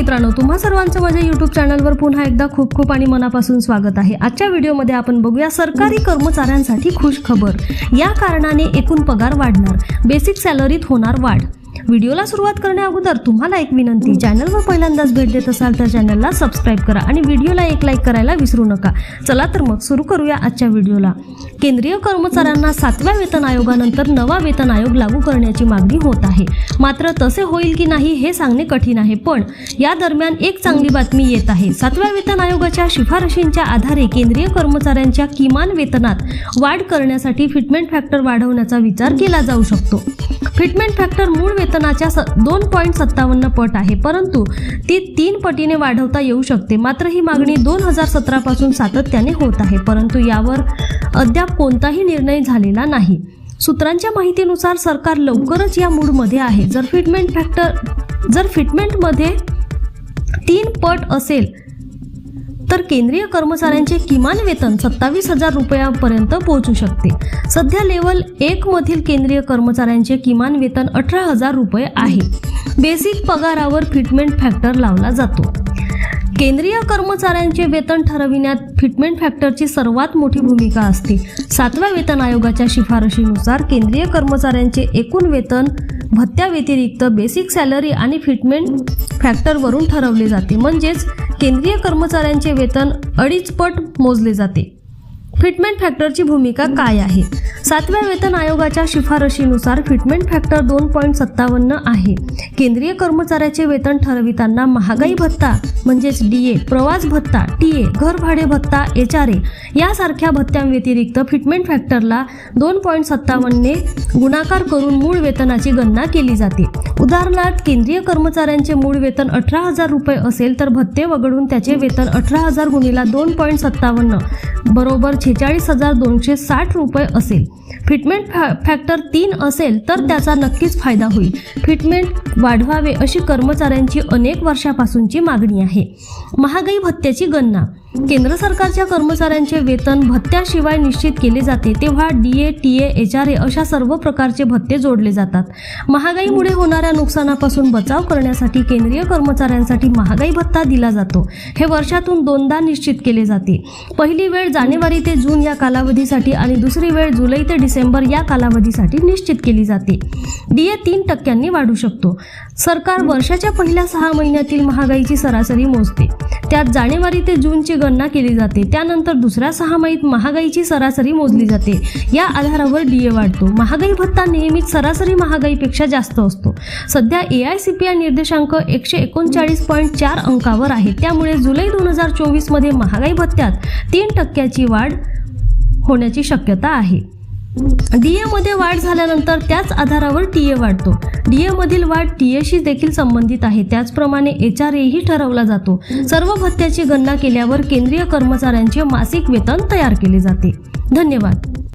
मित्रांनो तुम्हा सर्वांचं माझ्या युट्यूब चॅनलवर पुन्हा एकदा खूप खूप आणि मनापासून स्वागत आहे. आजच्या व्हिडिओमध्ये आपण बघूया सरकारी कर्मचाऱ्यांसाठी खुश खबर या कारणाने एकूण पगार वाढणार. बेसिक सॅलरीत होणार वाढ. व्हिडिओला सुरुवात करण्या अगोदर तुम्हाला एक विनंती चॅनलवर पहिल्यांदाच भेट देत असाल तर चॅनलला सबस्क्राईब करा आणि व्हिडिओला एक लाईक करायला विसरू नका. चला तर मग सुरू करूया आजच्या व्हिडिओला. केंद्रीय कर्मचाऱ्यांना सातव्या वेतन आयोगानंतर नवा वेतन आयोग लागू करण्याची मागणी होत आहे. मात्र तसे होईल की नाही हे सांगणे कठीण आहे पण या दरम्यान एक चांगली बातमी येत आहे. सातव्या वेतन आयोगाच्या शिफारशींच्या आधारे केंद्रीय कर्मचाऱ्यांच्या किमान वेतनात वाढ करण्यासाठी फिटमेंट फॅक्टर वाढवण्याचा विचार केला जाऊ शकतो. फिटमेंट फॅक्टर मूळ वेतन वेतनाच्या स दोन पॉईंट सत्तावन्न पट आहे. परंतु ती तीन पटीने वाढवता येऊ शकते. मात्र ही मागणी दोन हजार सतरापासून सातत्याने होत आहे. परंतु यावर अद्याप कोणताही निर्णय झालेला नाही. सूत्रांच्या माहितीनुसार सरकार लवकरच या मूडमध्ये आहे. जर फिटमेंट फॅक्टर जर फिटमेंटमध्ये तीन पट असेल तर केंद्रीय कर्मचाऱ्यांचे किमान वेतन सत्तावीस हजार रुपयापर्यंत पोहोचू शकते. सध्या लेवल एक मधील केंद्रीय कर्मचाऱ्यांचे किमान वेतन अठरा हजार रुपये आहे. बेसिक पगारावर फिटमेंट फॅक्टर लावला जातो. केंद्रीय कर्मचाऱ्यांचे वेतन ठरविण्यात फिटमेंट फॅक्टरची सर्वात मोठी भूमिका असते. सातव्या वेतन आयोगाच्या शिफारशीनुसार केंद्रीय कर्मचाऱ्यांचे एकूण वेतन भत्त्याव्यतिरिक्त बेसिक सॅलरी आणि फिटमेंट फॅक्टरवरून ठरवले जाते. म्हणजेच केंद्रीय कर्मचाऱ्यांचे वेतन अडीच पट मोजले जाते. फिटमेंट फॅक्टरची भूमिका काय आहे? सातव्या वेतन आयोगाच्या शिफारशीनुसार फिटमेंट फॅक्टर दोन पॉईंट सत्तावन्न आहे. केंद्रीय कर्मचाऱ्याचे वेतन ठरविताना महागाई भत्ता म्हणजेच डी ए प्रवास भत्ता टी ए घर भाडे भत्ता एच आर ए यासारख्या भत्त्यांव्यतिरिक्त फिटमेंट फॅक्टरला दोन पॉईंट सत्तावन्नने गुणाकार करून मूळ वेतनाची गणना केली जाते. उदाहरणार्थ केंद्रीय कर्मचाऱ्यांचे मूळ वेतन अठरा हजार रुपये असेल तर भत्ते वगळून त्याचे वेतन अठरा हजार गुणिला दोन पॉईंट सत्तावन्न बरोबर छेचाळीस हजार दोनशे साठ रुपये असेल. फिटमेंट फॅ फॅक्टर तीन असेल तर त्याचा नक्कीच फायदा होईल. फिटमेंट वाढवावे अशी कर्मचाऱ्यांची अनेक वर्षापासूनची मागणी आहे. महागाई भत्त्याची गणना. केंद्र सरकारच्या कर्मचाऱ्यांचे वेतन भत्त्याशिवाय निश्चित केले जाते तेव्हा D A T A H R A अशा सर्व प्रकारचे भत्ते जोडले जातात. महागाईमुळे होणाऱ्या नुकसानापासून बचाव करण्यासाठी केंद्रीय कर्मचाऱ्यांसाठी महागाई भत्ता दिला जातो. हे वर्षातून दोनदा निश्चित केले जाते. पहिली वेळ जानेवारी ते जून या कालावधीसाठी आणि दुसरी वेळ जुलै ते डिसेंबर या कालावधीसाठी निश्चित केली जाते. डीए तीन टक्क्यांनी वाढू शकतो. सरकार वर्षाच्या पहिल्या सहा महिन्यातील महागाईची सरासरी मोजते. त्यात जानेवारी ते जूनची गणना केली जाते. त्यानंतर दुसऱ्या सहामाहीत महागाईची सरासरी मोजली जाते. या आधारावर डीए वाढतो. महागाई भत्ता नेहमीच सरासरी महागाईपेक्षा जास्त असतो. सध्या A I C P I निर्देशांक एकशे एकोणचाळीस पॉईंट चार अंकावर आहे. त्यामुळे जुलै दोन हजार चोवीसमध्ये महागाई भत्त्यात तीन टक्क्याची वाढ होण्याची शक्यता आहे. डीए मध्ये वाढ झाल्यानंतर त्याच आधारावर टीए वाढतो. डीए मधील वाढ टीएशी देखील संबंधित आहे. त्याचप्रमाणे एच आर एही ठरवला जातो. सर्व भत्त्याची गणना केल्यावर केंद्रीय कर्मचाऱ्यांचे मासिक वेतन तयार केले जाते. धन्यवाद.